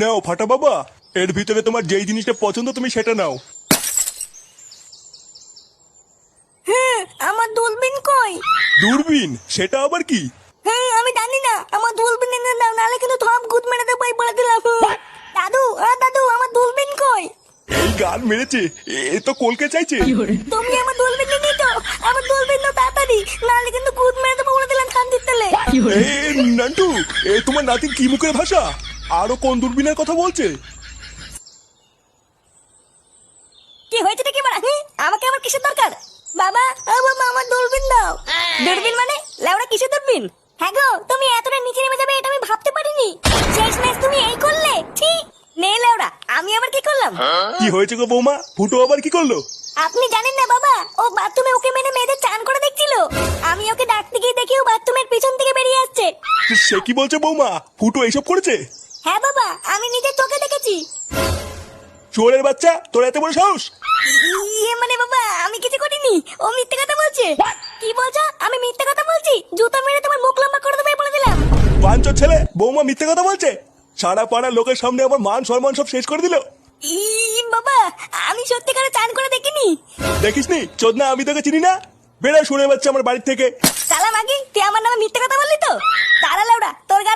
নাও ফাটা বাবা। এর ভিতরে তোমার যেই জিনিসটা পছন্দ তুমি সেটা নাও। হ্যাঁ আমার দূরবীন কই? দূরবীন? সেটা আবার কি? হ্যাঁ আমি জানি না। আমার দূরবীন এনে দাও নাহলে কিন্তু থপ গুদ মেরে দেবো এই বলে দিলাম। দাদু আ দাদু আমার দূরবীন কই? এই গান মেরেছে। এ তো কলকে চাইছে। তুমি আমার দূরবীন নিয়ে তো আমার দূরবীন দাও তাড়াতাড়ি নাহলে কিন্তু গুদ মেরে দেবো বলে দিলাম শান্তির তেলে। এ নান্টু এ তোমার নাতির কি মুখের ভাষা? আরও কোন দূরবীনের কথা বলছে? কি হয়েছে কি মারা আমাকে আমার কিসের দরকার? বাবা ও বাবা আমার দূরবীন দাও। দূরবীন মানে? লেওড়া কিসের দূরবীন? হ্যাঁ গো তুমি এতটা নিচে নেমে যাবে এটা আমি ভাবতে পারিনি। শেষ ম্যাচ তুমি এই করলে ঠিক নে লেওড়া আমি আবার কি করলাম? কি হয়েছে গো বৌমা? ফুটো আবার কি করল? আপনি জানেন না বাবা ও বাথরুমে ওকে মেনে মেয়েদের চান করে দেখছিল। আমি ওকে ডাকতে গিয়ে দেখি ও বাথরুমের পিছন থেকে বেরিয়ে আসছে। সে কি বলছে বৌমা? ফুটো এইসব করেছে? হ্যাঁ বাবা আমি নিজের চোখে দেখেছি। চোরের বাচ্চা তোর এত বড় সাহস? ইয়ে মানে বাবা আমি কিছু করিনি। ও মিথ্যে কথা বলছে। কি বলছো? আমি মিথ্যে কথা বলছি। জুতো মেরে তোমার মুখ লম্বা করে দেবে বলে দিলাম। ছেলে বৌমা মিথ্যে কথা বলছে? সারা পাড়ার লোকের সামনে আমার মান সম্মান সব শেষ করে দিল। ই বাবা আমি সত্যিকারে চান করে দেখিনি। দেখিস নি চোদনা আমি তোকে চিনি না। বেড়া শুনে পাচ্ছে আমার বাড়ির থেকে। সালা মাগি তুই আমার নামে মিথ্যে কথা বললি তো? তারা লাউডা তোর ভাঙছি